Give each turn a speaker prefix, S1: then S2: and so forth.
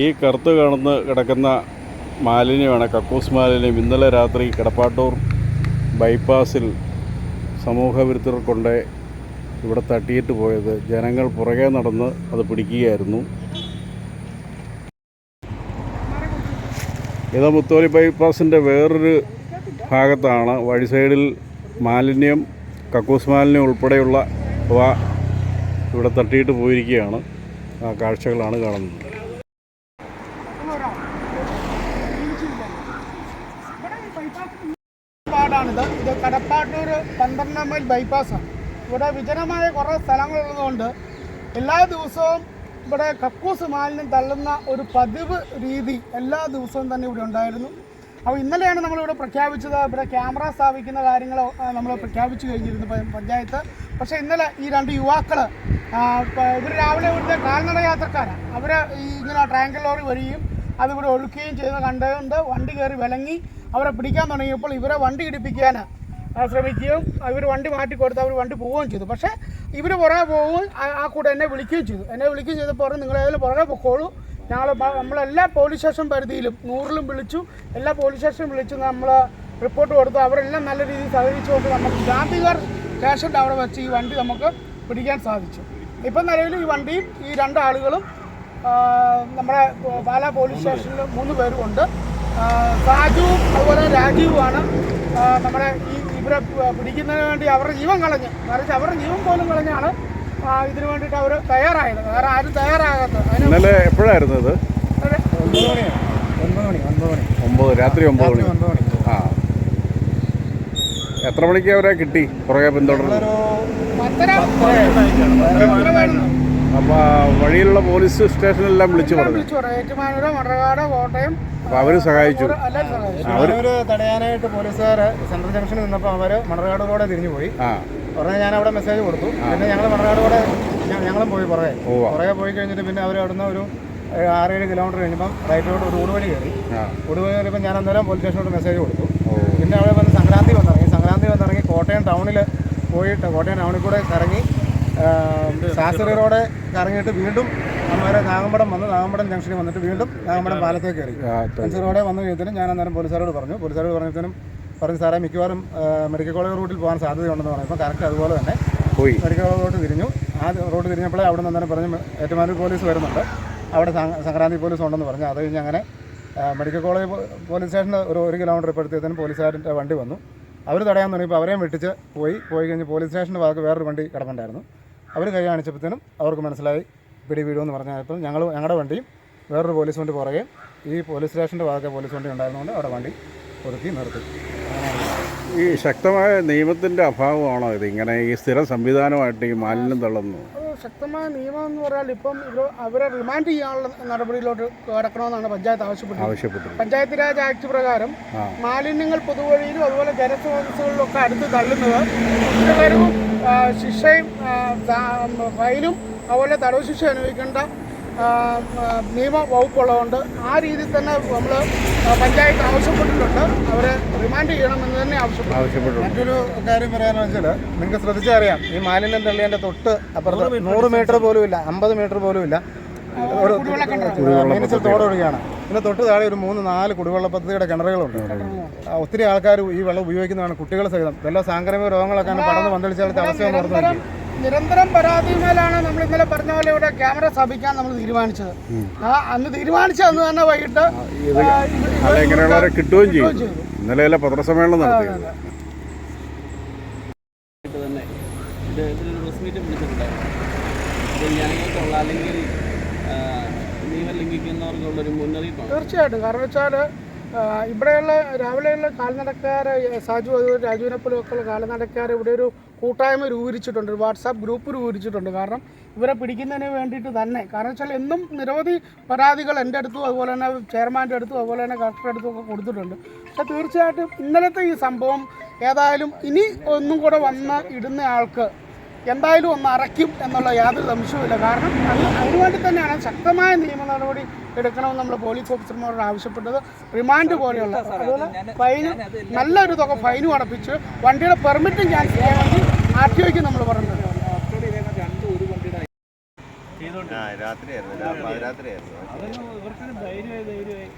S1: ഈ കറുത്ത് കാണുന്ന കിടക്കുന്ന മാലിന്യമാണ് കക്കൂസ് മാലിന്യം. ഇന്നലെ രാത്രി കിടപ്പാട്ടൂർ ബൈപ്പാസിൽ സമൂഹവിരുദ്ധർ കൊണ്ട് ഇവിടെ തട്ടിയിട്ട് പോയത്. ജനങ്ങൾ പുറകെ നടന്ന് അത് പിടിക്കുകയായിരുന്നു. ഇത് മുത്തോലി ബൈപ്പാസിന്റെ വേറൊരു ഭാഗത്താണ്. വഴി സൈഡിൽ മാലിന്യം കക്കൂസ് മാലിന്യം ഉൾപ്പെടെയുള്ള ഇവിടെ തട്ടിയിട്ട് പോയിരിക്കുകയാണ്. ആ കാഴ്ചകളാണ് കാണുന്നത്
S2: പാടാണിത് ഇത് കടപ്പാട്ടൂർ പന്ത്രണ്ടാം മൈൽ ബൈപ്പാസാണ് ഇവിടെ വിജനമായ കുറേ സ്ഥലങ്ങളുള്ളതുകൊണ്ട് എല്ലാ ദിവസവും ഇവിടെ കക്കൂസ് മാലിന്യം തള്ളുന്ന ഒരു പതിവ് രീതി എല്ലാ ദിവസവും തന്നെ ഇവിടെ ഉണ്ടായിരുന്നു. അപ്പോൾ ഇന്നലെയാണ് നമ്മളിവിടെ പ്രഖ്യാപിച്ചത് ഇവിടെ ക്യാമറ സ്ഥാപിക്കുന്ന കാര്യങ്ങൾ നമ്മൾ പ്രഖ്യാപിച്ചു കഴിഞ്ഞിരുന്നു പഞ്ചായത്ത്. പക്ഷേ ഇന്നലെ ഈ രണ്ട് യുവാക്കൾ ഇവർ രാവിലെ ഇവിടുത്തെ കാൽനട യാത്രക്കാരാണ് അവർ ഇങ്ങനെ ട്രാങ്കിൾ ലോറി വരികയും അതിവിടെ ഒഴുക്കുകയും ചെയ്ത് കണ്ടുകൊണ്ട് വണ്ടി കയറി വിലങ്ങി അവരെ പിടിക്കാൻ തുടങ്ങിയപ്പോൾ ഇവരെ വണ്ടി ഇടിപ്പിക്കാൻ ശ്രമിക്കുകയും ഇവർ വണ്ടി മാറ്റി കൊടുത്ത് അവർ വണ്ടി പോവുകയും ചെയ്തു. പക്ഷേ ഇവർ പുറകെ പോവുകയും ആ- കൂടെ എന്നെ വിളിക്കുകയും ചെയ്തു. എന്നെ വിളിക്കുകയും ചെയ്തപ്പോൾ പറഞ്ഞു നിങ്ങൾ ഏതായാലും പുറകെ പൊക്കോളൂ. ഞങ്ങൾ നമ്മളെല്ലാ പോലീസ് സ്റ്റേഷൻ പരിധിയിലും നൂറിലും വിളിച്ചു. എല്ലാ പോലീസ് സ്റ്റേഷനും വിളിച്ചു. നമ്മൾ റിപ്പോർട്ട് കൊടുത്തു. അവരെല്ലാം നല്ല രീതിയിൽ സഹകരിച്ചുകൊണ്ട് നമുക്ക് ഗാന്ധിഗർ സ്റ്റേഷന്റെ അവിടെ വെച്ച് ഈ വണ്ടി നമുക്ക് പിടിക്കാൻ സാധിച്ചു. ഇപ്പം നിലവിൽ ഈ വണ്ടിയും ഈ രണ്ടാളുകളും നമ്മുടെ പാലാ പോലീസ് സ്റ്റേഷനിൽ മൂന്ന് പേരുമുണ്ട് സാജുവും അതുപോലെ രാജീവുമാണ് നമ്മുടെ ഈ ഇവരെ പിടിക്കുന്നതിന് വേണ്ടി അവരുടെ ജീവൻ കളഞ്ഞ്. മറിച്ച് അവരുടെ ജീവൻ പോലും കളഞ്ഞാണ് ഇതിനു വേണ്ടിയിട്ട് അവർ തയ്യാറായത് വേറെ ആരും തയ്യാറാകാത്തത്
S1: ഇന്നലെ എപ്പോഴായിരുന്നു അത്.
S2: ഒരു
S3: മണി മണി മണി.
S1: ഒമ്പത് രാത്രി ഒമ്പത് മണി.
S3: മണി.
S1: ആ. എത്ര മണിക്ക് അവരെ കിട്ടി? പുറകെ പിന്തുടർന്നു.
S2: അപ്പൊ
S1: അപ്പോൾ വഴിയിലുള്ള പോലീസ് സ്റ്റേഷനിലെല്ലാം വിളിച്ചു
S2: എല്ലാം
S1: പറഞ്ഞു.
S2: വിളിച്ചു പറഞ്ഞു. ഏറ്റുമാനൂര് മറകാട് കോട്ടയം
S1: അപ്പോൾ അവർ സഹായിച്ചു.
S3: അവർ തടയാനായിട്ട് പോലീസുകാർ സെൻട്രൽ ജംഗ്ഷനിൽ നിന്നപ്പോൾ അവർ മണർകാട് കൂടെ തിരിഞ്ഞു പോയി.
S1: പറഞ്ഞാൽ
S3: ഉടനെ ഞാൻ അവിടെ മെസ്സേജ് കൊടുത്തു പിന്നെ ഞങ്ങൾ മണർകാട് കൂടെ ഞങ്ങളും പോയി പുറകെ. പുറകെ പോയി കഴിഞ്ഞിട്ട് പിന്നെ അവർ അവിടുന്ന് ഒരു ഏഴ്, ആറേഴ് കിലോമീറ്റർ കഴിഞ്ഞപ്പം റൈറ്റിലോട്ട് ഒരു ഊടുവഴി കയറി. ഊടുവഴി കയറിയപ്പോൾ ഞാൻ അന്നേരം പോലീസ് സ്റ്റേഷനോട് മെസ്സേജ് കൊടുത്തു. പിന്നെ അവിടെ വന്ന് സംക്രാന്തി വന്നിറങ്ങി. സംക്രാന്തി വന്നിറങ്ങി കോട്ടയം ടൗണിൽ പോയിട്ട് കോട്ടയം ടൗണിൽ കൂടെ കറങ്ങി ശാസ്ത്രി റോഡ് കറങ്ങിയിട്ട് വീണ്ടും അമ്മമാരെ നാഗമ്പടം വന്ന് നാഗമ്പടം ജംഗ്ഷനിൽ വന്നിട്ട് വീണ്ടും നാഗമ്പടം പാലത്തേക്ക് കയറി. റോഡെ വന്നു കഴിഞ്ഞാൽ ഞാൻ അന്നേരം പോലീസുകാരോട് പറഞ്ഞു. പോലീസുകാരോട് പറഞ്ഞതിനും പറഞ്ഞു സാറേ മിക്കവാറും മെഡിക്കൽ കോളേജ് റൂട്ടിൽ പോകാൻ സാധ്യതയുണ്ടെന്ന് പറഞ്ഞപ്പോൾ കറക്റ്റ് അതുപോലെ തന്നെ
S1: പോയി.
S3: മെഡിക്കൽ കോളേജ് തിരിഞ്ഞു. ആ റോഡ് തിരിഞ്ഞപ്പോഴേ അവിടെ നിന്ന് പറഞ്ഞു ഏറ്റുമാനൂർ പോലീസ് വരുന്നുണ്ട്. അവിടെ സംക്രാന്തി പോലീസ് ഉണ്ടെന്ന് പറഞ്ഞു. അത് കഴിഞ്ഞ് അങ്ങനെ മെഡിക്കൽ കോളേജ് പോലീസ് സ്റ്റേഷന് ഒരു ഒരു കിലോമീറ്റർ ഇപ്പോഴത്തേക്കും പോലീസുകാരുടെ വണ്ടി വന്നു. അവർ തടയാൻ തുടങ്ങിയപ്പോൾ അവരെയും വെട്ടിച്ച് പോയി. പോയി കഴിഞ്ഞ് പോലീസ് സ്റ്റേഷന്റെ ഭാഗത്ത് വേറൊരു വണ്ടി കിടപ്പുണ്ടായിരുന്നു. അവർ കൈ കാണിച്ചപ്പോഴത്തേനും അവർക്ക് മനസ്സിലായി പിടി വീടുമെന്ന് പറഞ്ഞപ്പോൾ ഞങ്ങൾ ഞങ്ങളുടെ വണ്ടിയും വേറൊരു പോലീസ് വണ്ടി പുറകെ ഈ പോലീസ് സ്റ്റേഷന്റെ ഭാഗത്തെ പോലീസ് വണ്ടി ഉണ്ടായിരുന്നുകൊണ്ട് അവിടെ വണ്ടി ഒതുക്കി നിർത്തി.
S1: ഈ ശക്തമായ നിയമത്തിന്റെ അഭാവമാണോ ഇത്? ഇങ്ങനെ ഈ സ്ഥിര സംവിധാനമായിട്ട് ഈ മാലിന്യം തള്ളുന്നു.
S2: ശക്തമായ നിയമം എന്ന് പറഞ്ഞാൽ ഇപ്പം അവരെ റിമാൻഡ് ചെയ്യാനുള്ള നടപടിയിലോട്ട് കടക്കണമെന്നാണ് പഞ്ചായത്ത് ആവശ്യപ്പെട്ടത്.
S1: ആവശ്യപ്പെട്ടത്.
S2: പഞ്ചായത്ത് രാജ് ആക്ട് പ്രകാരം. മാലിന്യങ്ങൾ പൊതുവഴിയിലും അതുപോലെ ജലസ്രോതസ്സുകളിലും ഒക്കെ അടുത്ത് തള്ളുന്നത് കുറ്റകരവും ശിക്ഷയും ഫൈനും അതുപോലെ തടവ് ശിക്ഷ അനുഭവിക്കേണ്ട നിയമ വകുപ്പുള്ളതുകൊണ്ട് ആ രീതിയിൽ തന്നെ നമ്മൾ പഞ്ചായത്ത് ആവശ്യപ്പെട്ടിട്ടുണ്ട്. അവരെ റിമാൻഡ് ചെയ്യണമെന്ന് തന്നെ ആവശ്യപ്പെട്ടു.
S3: മറ്റൊരു കാര്യം പറയാമെന്ന് വെച്ചാൽ നിങ്ങൾക്ക് ശ്രദ്ധിച്ചറിയാം ഈ മാലിന്യം തള്ളിയതിന്റെ തൊട്ട് അപ്പുറത്ത് നൂറ് മീറ്റർ പോലും ഇല്ല അമ്പത് മീറ്റർ പോലും ഇല്ല ഒരു മിനിച്ചിൽ തോടൊഴുകയാണ് പിന്നെ തൊട്ട് താഴെ ഒരു മൂന്ന് നാല് കുടിവെള്ള പദ്ധതിയുടെ കിണറുകളുണ്ട്. ഒത്തിരി ആൾക്കാർ ഈ വെള്ളം ഉപയോഗിക്കുന്നതാണ് കുട്ടികൾ സഹിതം. വല്ല സാംക്രമിക രോഗങ്ങളൊക്കെ പടർന്ന് പന്തളിച്ചാൽ അവസ്ഥ എന്ന് പറഞ്ഞു
S2: നിരന്തരം പരാതിമേലാണ് നമ്മൾ ഇന്നലെ പറഞ്ഞ പോലെ ഇവിടെ ക്യാമറ സ്ഥാപിക്കാൻ നമ്മൾ തീരുമാനിച്ചത്. ആ അന്ന് തീരുമാനിച്ച അന്ന് തന്നെ വൈകിട്ട്
S1: ഇങ്ങനെയുള്ളവരെ കിട്ടുകയും ചെയ്യും
S2: ചെയ്തു.
S1: ഇന്നലെ പത്രസമ്മേളനം നടത്തിയത്?
S4: തന്നെ ഇത് ഇതിലൊരു പ്രസ് മീറ്റ് വിളിച്ചിട്ടുണ്ടായിരുന്നു. ഇത് ജനങ്ങൾക്കുള്ള അല്ലെങ്കിൽ ആ, നിയമം ലംഘിക്കുന്നവർക്കുള്ളൊരു മുന്നറിയിപ്പാണ്.
S2: തീർച്ചയായിട്ടും. കാരണം വെച്ചാൽ ഇവിടെയുള്ള രാവിലെയുള്ള കാൽനടക്കാർ സാജു അതുപോലെ രാജുവിനെ പോലെയൊക്കെയുള്ള കാൽനടക്കാർ ഇവിടെ ഒരു കൂട്ടായ്മ രൂപീകരിച്ചിട്ടുണ്ട് ഒരു വാട്സാപ്പ് ഗ്രൂപ്പ് രൂപീകരിച്ചിട്ടുണ്ട്. കാരണം ഇവരെ പിടിക്കുന്നതിന് വേണ്ടിയിട്ട് തന്നെ. കാരണം വെച്ചാൽ എന്നും നിരവധി പരാതികൾ എന്റെ അടുത്തും അതുപോലെ തന്നെ ചെയർമാന്റെ അടുത്തും അതുപോലെ തന്നെ കളക്ടറുടെ അടുത്തും ഒക്കെ കൊടുത്തിട്ടുണ്ട്. പക്ഷേ തീർച്ചയായിട്ടും ഇന്നലത്തെ ഈ സംഭവം ഏതായാലും ഇനി ഒന്നും കൂടെ വന്ന് ഇടുന്ന ആൾക്ക് എന്തായാലും ഒന്ന് അറയ്ക്കും എന്നുള്ള യാതൊരു സംശയവുമില്ല. കാരണം അത് അതിനുവേണ്ടി തന്നെയാണ് ശക്തമായ നിയമ നടപടി എടുക്കണമെന്ന് നമ്മൾ പോലീസ് ഓഫീസർമാരോട് ആവശ്യപ്പെട്ടത്. റിമാൻഡ് പോലെയുള്ള. അതുപോലെ ഫൈന് നല്ലൊരു തുക ഫൈനും അടപ്പിച്ച് വണ്ടിയുടെ പെർമിറ്റും ക്യാൻസൽ ചെയ്യാൻ വേണ്ടി ആർ വയ്ക്കും നമ്മൾ പറഞ്ഞത്.
S5: ആ
S1: രാത്രിയായിരുന്നു.
S4: ഇവർക്കൊരു ധൈര്യമായി ധൈര്യമായി.